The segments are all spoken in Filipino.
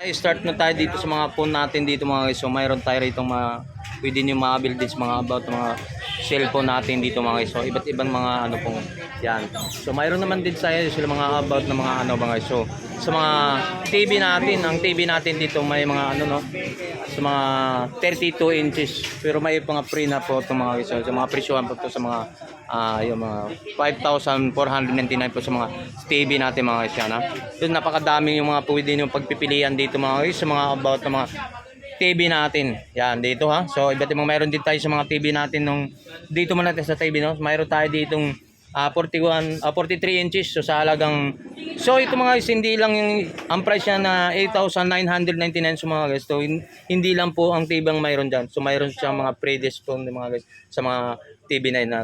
Start na tayo dito sa mga phone natin dito mga guys. So mayroon tayo rito mga pwede nyo ma-build this mga about mga cellphone natin dito mga guys. So iba't ibang mga ano pong yan. So mayroon naman din tayo sila mga about na mga ano mga guys. So sa mga TV natin, ang TV natin dito may mga ano no sa mga 32 inches pero may mga free na po itong mga. So, sa mga presyohan po to sa mga ah yung mga 5,499 po sa mga TV natin mga guys yan ha. So napakadami yung mga pwede nyo pagpipilian dito mga guys sa mga about na mga TV natin. Yan dito ha. So iba't ibang mayroon din tayo sa mga TV natin nung dito muna tayo sa TV no. Mayroon tayo ditong ah 41 ah, 43 inches so sa halagang So ito mga guys hindi lang yung ang price niya na 8,999 so mga guys. So hin- hindi lang po ang TV ang mayroon diyan. So mayroon siyang mga pre-discount mga guys sa mga TV na na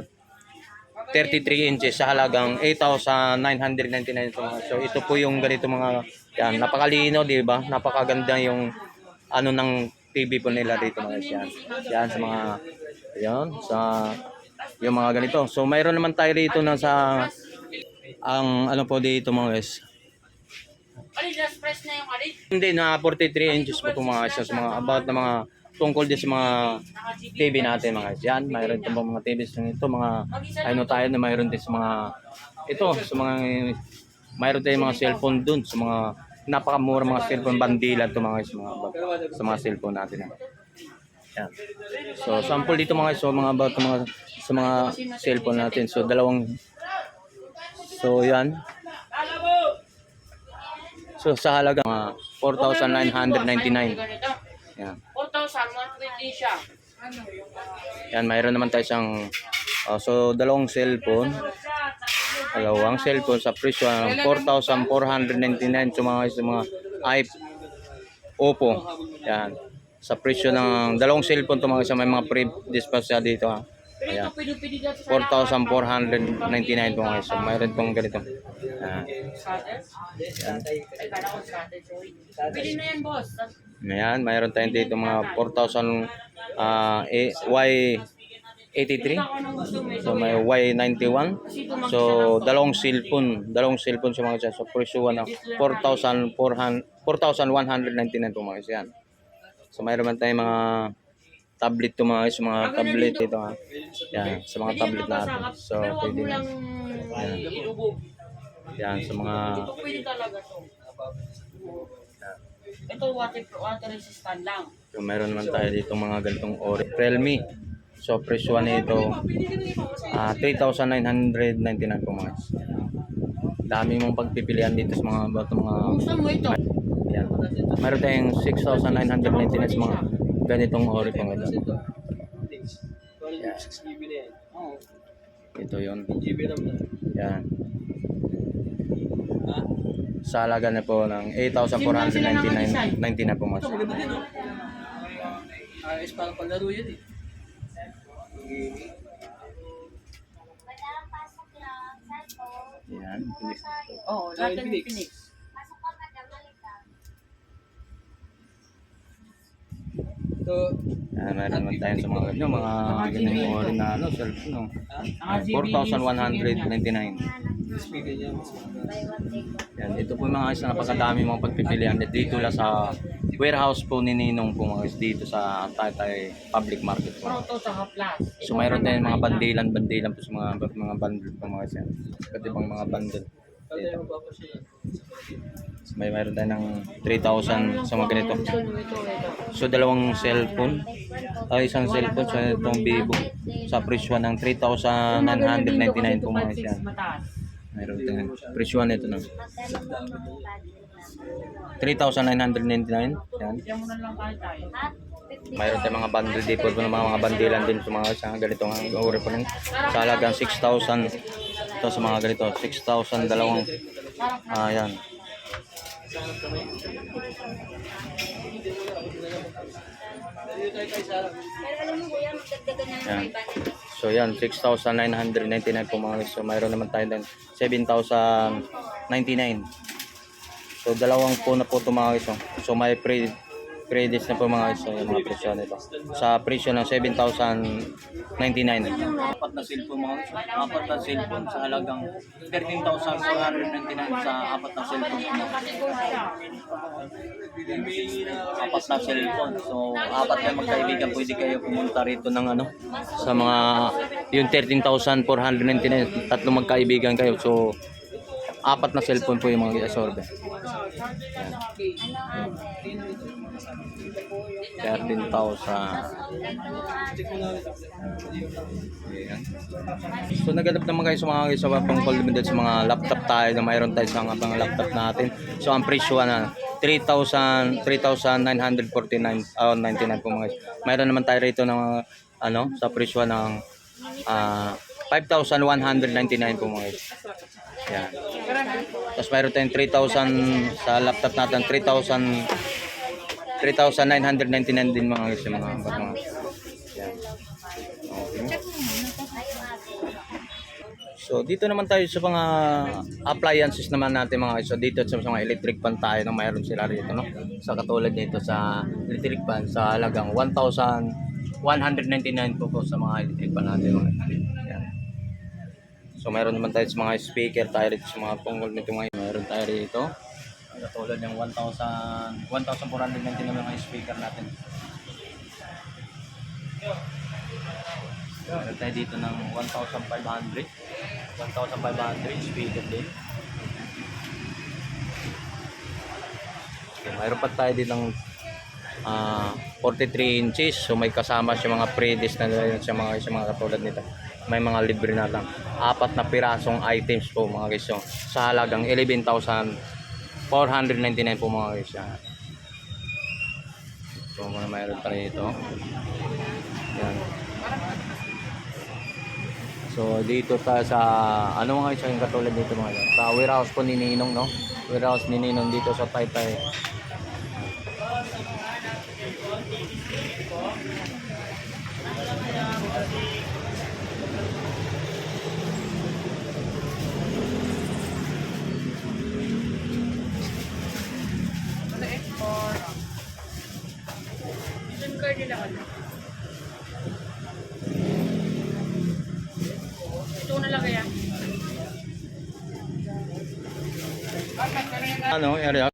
33 inches sa halagang 8,999 po mga. So ito po yung ganito mga yan, napakalino, 'di ba? Napakaganda yung ano ng TV po nila dito mga guys. Yan. Yan sa mga yan sa yung mga ganito. So mayroon naman tayo rito na sa ang ano po dito mga guys. Last press na yung alin? Hindi na 43 inches po itong mga guys. Sa mga about na mga tungkol din sa mga TV natin mga guys. Yan, mayroon itong mga TV sa ito mga ano tayo na mayroon din sa mga ito sa mga mayroon tayong mga cellphone dun sa mga napakamura mga cellphone bandila to mga guys mga sa mga cellphone natin. Yan. So sample dito mga guys so mga about mga sa mga cellphone natin. So dalawang So yan. So sa halaga mga 4,999. Ganito. Yan. 4,120 siya. Yan, mayroon naman tayo siyang oh, so dalawang cellphone. Dalawang cellphone sa presyo ng 4,499 so mga sa mga iPhone Oppo. Yan. Sa presyo ng dalawang cellphone to mga sa may mga siya dito ha. Ayan. ito pwede-pwede dyan sa 4,499 po mga so mayroon pong ganito. Yan. scatter. Yan. Ay, kala ko scatter, sorry. Pwede na yan, boss. Ayan, mayroon tayong dito mga 4,000 ah, eh, Y83. Ako nang gusto mo. So may Y91. So dalawang cellphone, dalawang cellphone sa mga dyan. So presyo ng 4,400 4,199 po mga yan. So mayroon man tayong mga tablet to mga guys, mga tablet dito ha. Yan, sa mga tablet natin. So pwede na. ilubog. Yan, sa mga Ito pwede talaga to. Ito water, water resistant lang. so mayroon naman tayo dito mga ganitong ori. Realme. So presyo nito ah 3,999 po mga guys. Dami mong pagpipilian dito sa mga about mga ito? Yan. Meron tayong 6,999 sa mga ganitong ori pang ito. Yan. Ito yun. Yan. Sa halaga na po ng 8,499 90 na po mas. Ayos para palaro yan eh. Yan. Oo, lahat ng Phoenix. Yan, meron naman tayo sa mga ganyan, mga ganitong ori na ano, cellphone. No? Ah, 4,199. speaker niya. mas maganda. Yan, ito po mga guys, napakadami mga pagpipilian dito lang sa warehouse po ni Ninong po mga guys, dito sa Taytay Public Market po. So mayroon tayong mga bandilan-bandilan po sa mga mga bundle po mga guys yan. Iba't ibang mga bundle. Dito. Siya. So, may mayroon tayo ng 3,000 sa mga ganito. Ito, ito, ito. So dalawang cellphone, ay isang cellphone sa itong Vivo sa presyo ng 3,999 po mga. Mataas. Mayroon tayong presyo nito ng 3,999. Yan. Na tayo. Mayroon tayong mga bundle dito po ng mga, mga bandilan din sa mga sa ganito ang uri po ng sa halagang 6,000 ito sa mga ganito 6,000 dalawang ah yan so yan 6,999 po mga so mayroon naman tayo din. 7,099 so dalawang po na po ito mga oh. so may pre Credits na po mga guys. Yung mga presyo nito. Sa presyo ng 7,099. Apat na cellphone mga guys. Apat na cellphone sa halagang 13,499 sa apat na cellphone. Apat na cellphone. So, apat kayo magkaibigan. Pwede kayo pumunta rito ng ano. Sa mga, yung 13,499, tatlong magkaibigan kayo. So, apat na cellphone po yung mga asorbe. 13,000. Ayan. So naganap naman kayo sa mga sa pang limited sa mga laptop tayo na mayroon tayo sa mga pang laptop natin. So ang presyo na 3,000 3,949 oh, 99 po mga guys. Mayroon naman tayo rito ng ano sa presyo ng ah 5,199 po mga guys. Yan. Tapos mayroon tayong 3,000 sa laptop natin 3,000 3,999 din mga guys mga mga yan. Okay. So dito naman tayo sa mga appliances naman natin mga guys. So dito sa mga electric pan tayo na mayroon sila rito no. Sa katulad nito sa electric pan sa halagang 1,199 po po sa mga electric pan natin mga. Yan. So mayroon naman tayo sa mga speaker tayo rito sa mga tungkol nito mga mayroon tayo rito. Katulad ng 1,000 1,499 na mga speaker natin. Meron tayo dito ng 1,500. 1,500 speaker din. Okay, mayroon pa tayo din ng ah, 43 inches. So may kasama siya mga pre-disc na rin sa mga, sa mga katulad nito. May mga libre na lang. Apat na pirasong items po mga guys. So, sa halagang 11,499 po mga guys. Yan. So mga mayroon pa rito. Yan. So dito ta sa ano mga isa yung katulad dito mga yan. Sa warehouse po ni Ninong no. Warehouse ni Ninong dito sa Taytay. SIM card nila ano? Ito na lang kaya. Ano area?